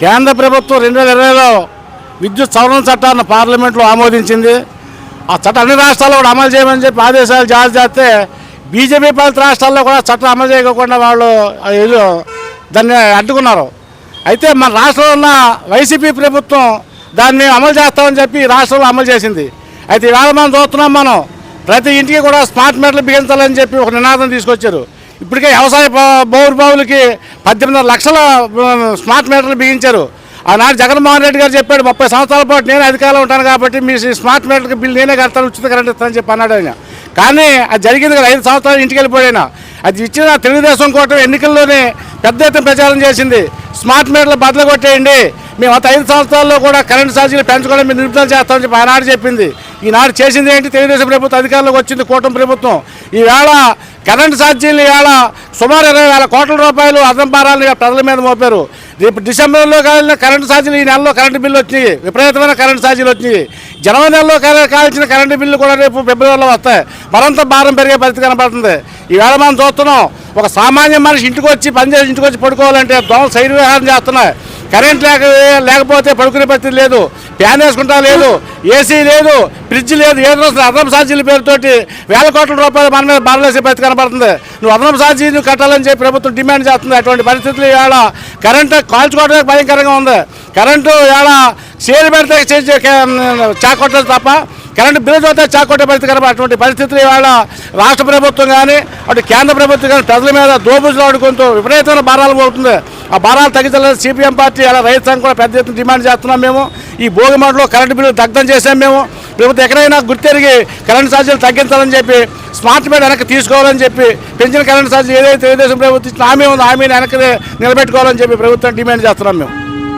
కేంద్ర ప్రభుత్వం రెండు వేల ఇరవైలో విద్యుత్ సవరణ చట్టాన్ని పార్లమెంట్లో ఆమోదించింది. ఆ చట్టం అన్ని రాష్ట్రాల్లో కూడా అమలు చేయమని చెప్పి ఆదేశాలు జారీ చేస్తే బీజేపీ పాలిత రాష్ట్రాల్లో కూడా చట్టం అమలు చేయకుండా వాళ్ళు దాన్ని అడ్డుకున్నారు. అయితే మన రాష్ట్రంలో ఉన్న వైసీపీ ప్రభుత్వం దాన్ని అమలు చేస్తామని చెప్పి రాష్ట్రంలో అమలు చేసింది. అయితే ఈవేళ మనం చూస్తున్నాం మనం ప్రతి ఇంటికి కూడా స్మార్ట్ మీటర్లు బిగించాలని చెప్పి ఒక నినాదం తీసుకొచ్చారు. ఇప్పటికే వ్యవసాయ బా- బౌరుబావులకి పద్దెనిమిది లక్షల స్మార్ట్ మీటర్లు బిగించారు. ఆనాడు జగన్మోహన్ రెడ్డి గారు చెప్పాడు ముప్పై సంవత్సరాల పాటు నేను అధికారంలో ఉంటాను కాబట్టి మీ స్మార్ట్ మీటర్కి బిల్ నేనే కడతాను ఉచిత కరెంట్ ఇస్తానని చెప్పి అన్నాడు ఆయన. కానీ అది జరిగింది కదా ఐదు సంవత్సరాలు ఇంటికి వెళ్ళిపోయాను అది ఇచ్చిన తెలుగుదేశం కోటం ఎన్నికల్లోనే పెద్ద ఎత్తున ప్రచారం చేసింది. స్మార్ట్ మీటర్లు బదులు కొట్టేయండి. మేము గత ఐదు సంవత్సరాల్లో కూడా కరెంట్ ఛార్జీలు పెంచుకోవడం మేము నిలుపుదల చేస్తామని చెప్పి ఆనాడు చెప్పింది. ఈనాడు చేసింది ఏంటి? తెలుగుదేశం ప్రభుత్వం అధికారంలోకి వచ్చింది కూటమి ప్రభుత్వం. ఈవేళ కరెంటు ఛార్జీలు ఇవాళ సుమారు ఇరవై వేల కోట్ల రూపాయలు అదనం భారాలను ప్రజల మీద మోపారు. రేపు డిసెంబర్లో కాలిన కరెంటు ఛార్జీలు ఈ నెలలో కరెంటు బిల్లు వచ్చినాయి. విపరీతమైన కరెంటు ఛార్జీలు వచ్చినాయి. జనవరి నెలలో కాల్చిన కరెంటు బిల్లు కూడా రేపు ఫిబ్రవరిలో వస్తాయి. మరంత భారం పెరిగే పరిస్థితి కనబడుతుంది ఈవేళ మనం చూస్తున్నాం ఒక సామాన్య మనిషి ఇంటికి వచ్చి పనిచేసి ఇంటికి వచ్చి పడుకోవాలంటే దోమలు శైలి చేస్తున్నాయి. కరెంట్ లేక లేకపోతే పడుకునే పరిస్థితి లేదు ఫ్యాన్ వేసుకుంటా లేదు ఏసీ లేదు ఫ్రిడ్జ్ లేదు ఏదో అసలు అదనపు ఛార్జీల పేరుతోటి వేల కోట్ల రూపాయలు మన మీద బాధలేసే పరిస్థితి కనబడుతుంది. నువ్వు అదనపు ఛార్జీలు కట్టాలని చెప్పి ప్రభుత్వం డిమాండ్ చేస్తుంది. అటువంటి పరిస్థితులు ఇవాళ కరెంటు కాల్చుకోవడానికి భయంకరంగా ఉంది. కరెంటు ఇవాళ షేర్ పెడితే చేసే చాకొట్టదు తప్ప కరెంటు బిల్లు చూస్తే చాకొట్టే పరిస్థితి కనుక అటువంటి పరిస్థితులు ఇవాళ రాష్ట్ర ప్రభుత్వం కానీ అటు కేంద్ర ప్రభుత్వం కానీ ప్రజల మీద దోబుజులు ఆడుకుంటూ విపరీతమైన భారాలు పోతుంది ఆ భారాలు తగ్గించలేదు సిపిఎం పార్టీ అలా రైతు సంఘం కూడా పెద్ద ఎత్తున డిమాండ్ చేస్తున్నాం మేము. ఈ భోగి మంటలో కరెంటు బిల్లు దగ్ధం చేసాం మేము. ప్రభుత్వం ఎక్కడైనా గుర్తెరిగి కరెంటు ఛార్జీలు తగ్గించాలని చెప్పి స్మార్ట్ మీటర్ వెనక్కి తీసుకోవాలని చెప్పి పెంచిన కరెంటు ఛార్జీలు ఏదైతే తెలుగుదేశం ప్రభుత్వం ఇచ్చిన హామీ ఉందో హామీని వెనక్కి నిలబెట్టుకోవాలని చెప్పి ప్రభుత్వం డిమాండ్ చేస్తున్నాం మేము.